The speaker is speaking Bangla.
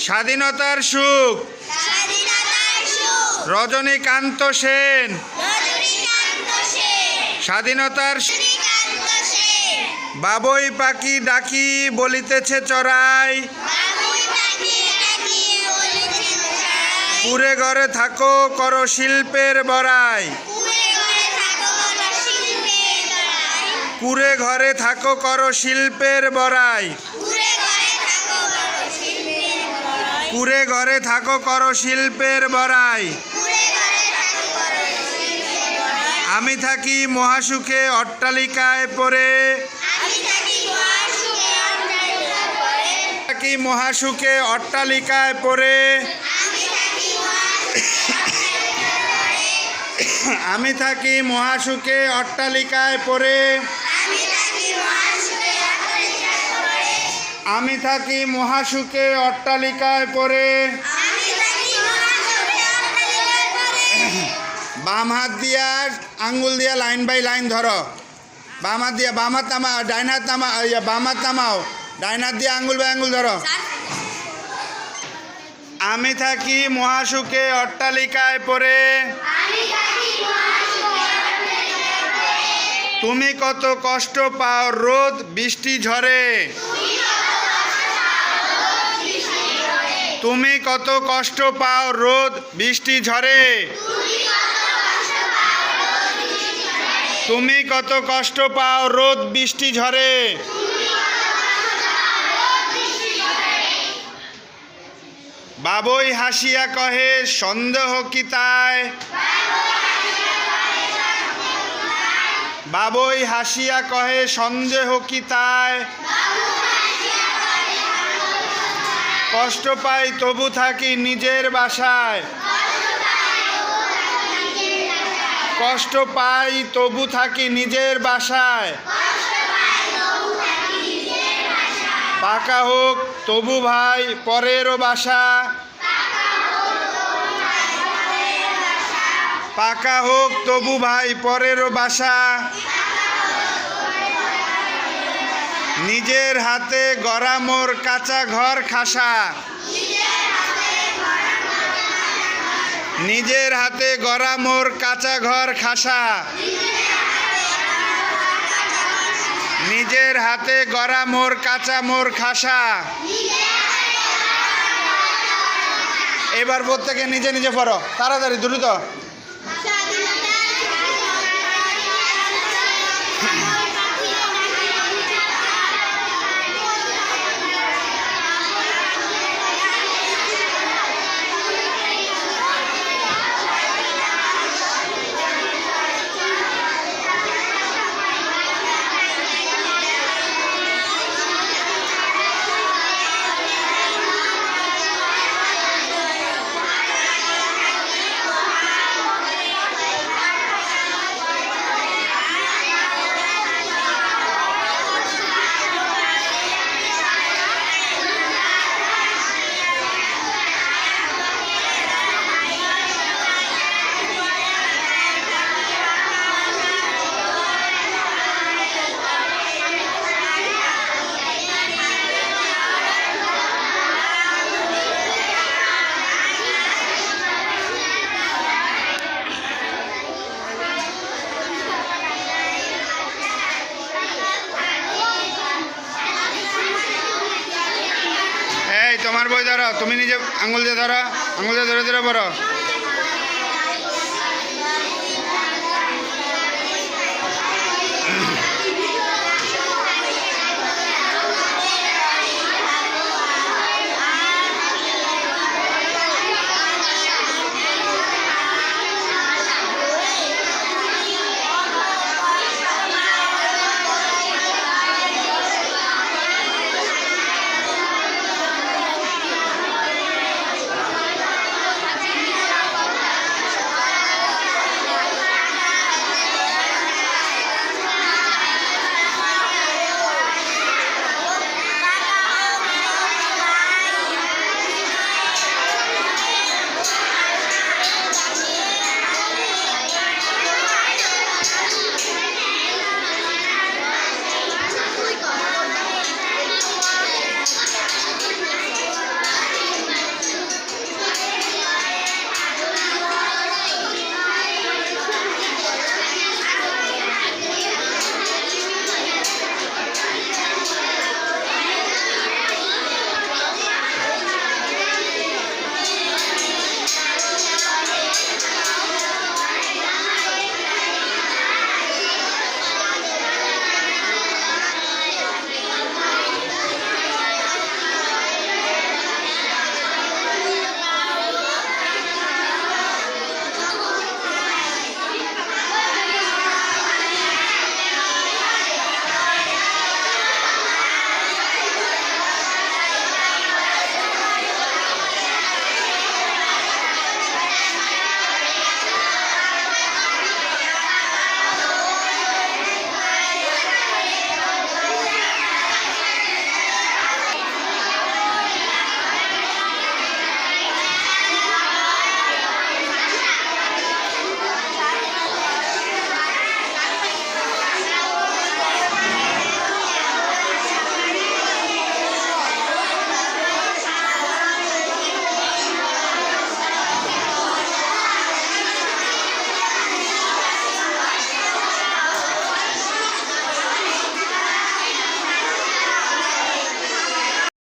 স্বাধীনতার সুখ। রজনীকান্ত সেন। স্বাধীনতার বাবুই পাখি ডাকি বলিতেছে চড়াই। পুরে ঘরে থাকো কর শিল্পের বড়াই। কুরে ঘরে থাকো কর শিল্পের বড়াই। কুরে ঘরে থাকো কর শিল্পের বড়াই। আমি থাকি মহাসুখে অট্টালিকায় পরে থাকি মহাসুখে অট্টালিকায় পড়ে। আমি থাকি মহাসুখে অট্টালিকায় পড়ে। আমি থাকি মহাসুখে অট্টালিকায় পরে বাম হাত দিয়া আঙ্গুল দিয়া লাইন বাই লাইন ধরো। বাম হাত দিয়া বাম হাত নামা ডাইন হাত নামা ইয়া, বাম হাত নামাও ডাইন হাত দিয়ে আঙ্গুল বাই আঙ্গুল ধরো। আমি থাকি মহাসুখে অট্টালিকায় পরে তুমি কত কষ্ট পাও রোদ বৃষ্টি ঝরে তুমি কত কষ্ট পাও রোদ, বৃষ্টি ঝরে তুমি কত কষ্ট পাও রোদ, বৃষ্টি ঝরে বাবই হাসিয়া কহে, সন্দেহ কি তাই? বাবই হাসিয়া কহে, সন্দেহ কি তাই? কষ্ট পাই তবু থাকি নিজের বাসায়। কষ্ট পাই তবু থাকি নিজের বাসায়। পাকা হোক তবু ভাই পরেরও বাসা। পাকা হোক তবু ভাই পরেরও বাসা। নিজের হাতে গড়া মোর কাঁচা ঘর খাসা। নিজের হাতে গড়া মোর কাঁচা ঘর খাসা। নিজের হাতে গড়া মোর কাঁচা মোর খাসা। এবার প্রত্যেকে নিজে নিজে পড়ো। তাড়াতাড়ি, দ্রুত। তোমার বই ধরো তুমি নিজে আঙুল দিয়ে ধরা আঙুল দিয়ে ধরে ধরে পড়ো।